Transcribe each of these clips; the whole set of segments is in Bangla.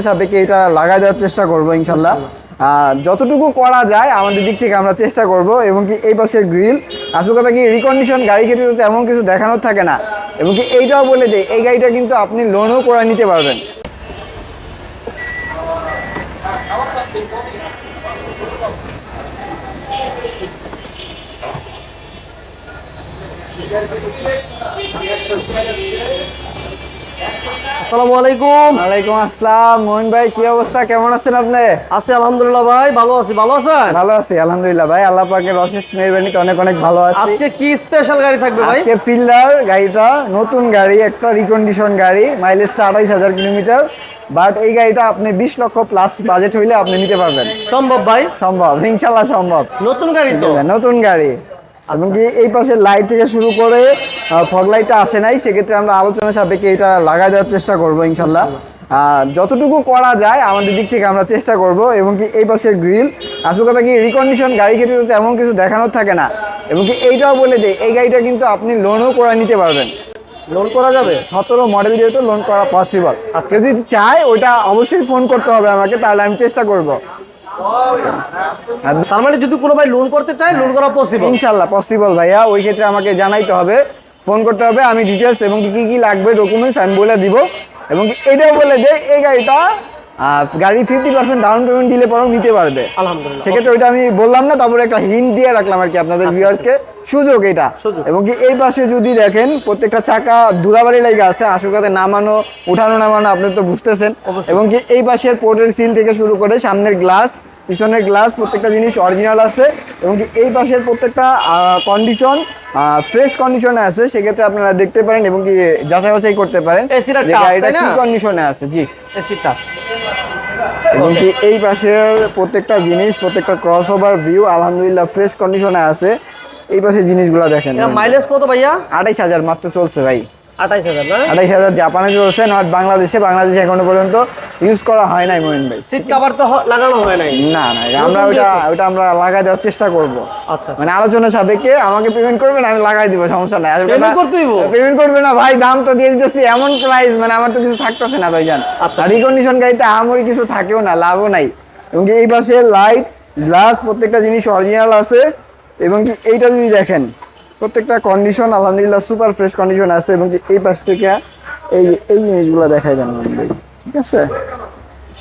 আলোচনা সাপেক্ষে এটা লাগাই দেওয়ার চেষ্টা করব ইনশাল্লাহ। আহ, যতটুকু করা যায় আমাদের দিক থেকে আমরা চেষ্টা করব এবং কি এই পাশের গ্রিল আসল কথা কি রিকন্ডিশন গাড়ি ক্ষেত্রে তো তেমন কিছু দেখানোর থাকে না। এবং কি এইটাও বলে দেয় এই গাড়িটা কিন্তু আপনি লোনও করে নিতে পারবেন। আসসালামু আলাইকুম। ওয়ালাইকুম আসসালাম মোহন ভাই কি অবস্থা? কেমন আছেন আপনি? আছি আলহামদুলিল্লাহ ভাই ভালো আছি ভালো আছেন? ভালো আছি আলহামদুলিল্লাহ ভাই আল্লাহ পাকের অশেষ মেহরবানিতে অনেক অনেক ভালো আছি। আজকে কি স্পেশাল গাড়ি থাকবে ভাই? আজকে ফিল্ডার গাড়িটা নতুন গাড়ি একটা রিকন্ডিশন গাড়ি মাইলেজটা আঠাইশ হাজার কিলোমিটার। বাট এই গাড়িটা আপনি বিশ লক্ষ প্লাস বাজেট হইলে আপনি নিতে পারবেন। সম্ভব ভাই? সম্ভব ইনশাল্লাহ সম্ভব। নতুন গাড়ি তো। নতুন গাড়ি। এবং কি এই পাশে লাইট থেকে শুরু করে ফগ লাইটটা আসে নাই সেক্ষেত্রে আমরা আলোচনা সাপেক্ষে এটা লাগাই দেওয়ার চেষ্টা করব ইনশাল্লাহ যতটুকু করা যায় আমাদের দিক থেকে আমরা চেষ্টা করব এবং কি এই পাশের গ্রিল আসল কথা কি রিকন্ডিশন গাড়ি ক্ষেত্রে তো তেমন কিছু দেখানোর থাকে না। এবং কি এইটাও বলে দেয় এই গাড়িটা কিন্তু আপনি লোনও করে নিতে পারবেন। লোন করা যাবে? সতেরো মডেল যেহেতু লোন করা পসিবল কেউ যদি চায় ওইটা অবশ্যই ফোন করতে হবে আমাকে তাহলে আমি চেষ্টা করব। তার মানে যদি কোনো ভাই লোন করতে চায় লোন করা পসিবল ইনশাল্লাহ পসিবল ভাইয়া। ওই ক্ষেত্রে আমাকে জানাইতে হবে ফোন করতে হবে আমি ডিটেলস এবং কি কি লাগবে ডকুমেন্টস আমি বলে দিব। এবং এটাও বলে দে এই গাড়িটা গাড়ি ফিফটি পার্সেন্ট ডাউন পেমেন্ট দিলে পরেও নিতে পারবে। আলহামদুলিল্লাহ। সেক্ষেত্রে ওইটা আমি বললাম না তারপরে একটা হিন্ট দিয়ে রাখলাম আর কি আপনাদের ভিউয়ার্সকে সুযোগ এটা। এবং কি এই পাশে যদি দেখেন প্রত্যেকটা চাকা ধুলাবাড়ি লাগে আছে আশুকাতে নামানো উঠানো নামানো আপনি তো বুঝতেছেন। এবং কি এই পাশের পোর্টের সিল থেকে শুরু করে সামনের গ্লাস পিছনের গ্লাস প্রত্যেকটা জিনিস অরিজিনাল আছে এবং এই পাশের প্রত্যেকটা কন্ডিশন ফ্রেশ কন্ডিশনে আছে সেক্ষেত্রে আপনারা দেখতে পারেন এবং কি যাচাই বাছাই করতে পারেন AC টা যে touch, গাড়িটা কি কন্ডিশনে আছে জি। এসি টাচ এবং কি এই পাশের প্রত্যেকটা জিনিস প্রত্যেকটা ক্রস ওভার ভিউ আলহামদুলিল্লাহ ফ্রেশ কন্ডিশনে আছে। এই পাশের জিনিসগুলো দেখেন। মাইলেজ কত ভাইয়া? আড়াইশ হাজার মাত্র চলছে ভাই। আঠাইশ হাজার না? আঠাইশ হাজার জাপানে চলছে নট বাংলাদেশে। বাংলাদেশে এখনও পর্যন্ত ইউজ করা হয় নাই মোহিন ভাই। সিট কভার তো লাগানো হয় নাই? না না আমরা ওটা ওটা আমরা লাগাই দেওয়ার চেষ্টা করব। আচ্ছা মানে আলোচনা সাপেক্ষে আমাকে পেমেন্ট করবেন আমি লাগাই দিব সমস্যা নাই। পেমেন্ট করবে না ভাই দাম তো দিয়ে দিতেছি এমন প্রাইস মানে আমার তো কিছু থাকতেছে না ভাইজান আচ্ছা। রিকন্ডিশন গাড়িতে আমারই কিছু থাকেও না লাভও নাই। এবং এই পাশে লাইট গ্লাস প্রত্যেকটা জিনিস অরিজিনাল আছে। এবং কি এইটা যদি দেখেন প্রত্যেকটা কন্ডিশন আলহামদুলিল্লাহ সুপার ফ্রেশ কন্ডিশন আছে এবং এই পাশ থেকে এই এই জিনিসগুলো দেখাই দেন ভাই ঠিক আছে?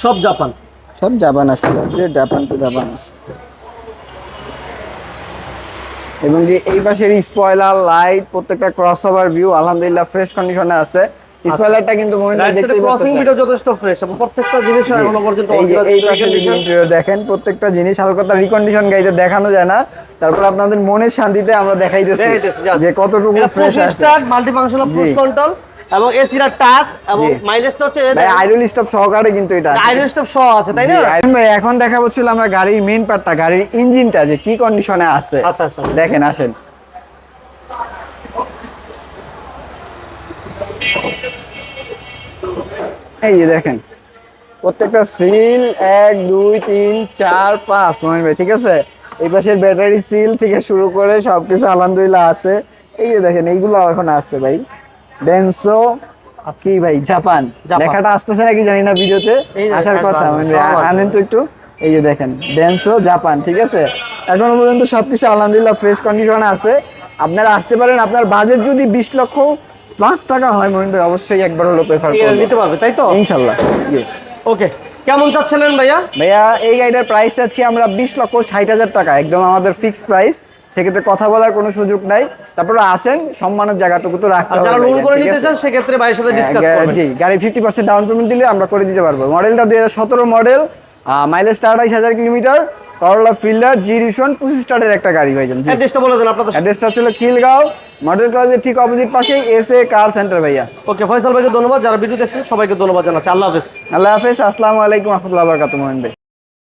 সব জাপান। সব জাপান আছে যে জাপান টু জাপান আছে। এবং যে এই পাশের স্পয়লার লাইট প্রত্যেকটা ক্রস ওভার ভিউ আলহামদুলিল্লাহ ফ্রেশ কন্ডিশনে আছে। স্পয়লারটা কিন্তু মনে হয় দেখতে ক্রসিং ভিডিও যথেষ্ট ফ্রেশ এবং প্রত্যেকটা জিনিস এখনও পর্যন্ত এই যে original এই পাশে যদি দেখেন প্রত্যেকটা জিনিস হালকা রিকন্ডিশন গাড়িতে দেখানো যায় না। তারপর আপনাদের মনের শান্তিতে আমরা দেখাইতেছি দেখাইতেছি, যে কতটুকু ফ্রেশ আছে। start, multi-functional জি। push এবং এসিরা টাচ এবং জি। মাইলেজটা হচ্ছে আইডল স্টপ সহকারে কিন্তু এটা স্টপ সহ আছে তাই না? ভাই এখন দেখাবো ছিল আমরা গাড়ির মেইন পার্টটা গাড়ির ইঞ্জিনটা যে কি কন্ডিশনে আছে। আচ্ছা, আচ্ছা। দেখেন আসেন। এই যে দেখেন প্রত্যেকটা সিল এক দুই তিন চার পাঁচ মহিন ভাই ঠিক আছে? এই পাশের ব্যাটারি সিল থেকে শুরু করে সবকিছু আলহামদুলিল্লাহ আছে। এই যে দেখেন এইগুলো এখন আছে ভাই। ডেন্সো কি ভাই জাপান। লেখাটা আসতেছে নাকি জানি না ভিডিওতে। আসার কথা সব। আনেন তো একটু। এই যে দেখেন ডেন্সো জাপান ঠিক আছে? এখনও পর্যন্ত সবকিছু আলহামদুলিল্লাহ ফ্রেশ কন্ডিশনে আছে। আপনারা আসতে পারেন আপনার বাজেট যদি বিশ লক্ষ প্লাস টাকা হয় মহিন ভাই অবশ্যই একবার হলো প্রেফার এটা নিতে পারবে তাই তো? ইনশাল্লাহ জি। ওকে কেমন চাচ্ছিলেন ভাইয়া? ভাইয়া এই গাড়িটার প্রাইস চাচ্ছি আমরা বিশ লক্ষ ষাট হাজার টাকা একদম আমাদের ফিক্সড প্রাইস সেক্ষেত্রে কথা বলার কোনো সুযোগ নাই। তারপরে আসেন সম্মানের জায়গাটুকু তো রাখতে হবে যারা লোন করে নিতে চান সেক্ষেত্রে ভাইয়ের সাথে ডিসকাস হ্যাঁ, করবেন। জি গাড়ি ফিফটি পার্সেন্ট ডাউন পেমেন্ট দিলে আমরা করে দিতে পারব। মডেলটা দুই হাজার সতেরো মডেল মাইলেজটা আড়াইশ হাজার kilometre Corolla Fielder G Rishon পঁচিশ স্টার্টের একটা গাড়ি ভাইজান অ্যাড্রেসটা বলে দেন আপনাদের অ্যাড্রেসটা ছিল খিলগাঁও মডেল কলেজের ঠিক অপোজিট পাশেই এস এ কার সেন্টার ভাইয়া। ওকে ফয়সাল ভাইকে ধন্যবাদ। যারা ভিডিও দেখছেন সবাইকে ধন্যবাদ জানাচ্ছি। আল্লাহ হাফেজ। আল্লাহ হাফেজ। আসসালামু আলাইকুম রহমতুল্লাহ বরকাত মোহন ভাই।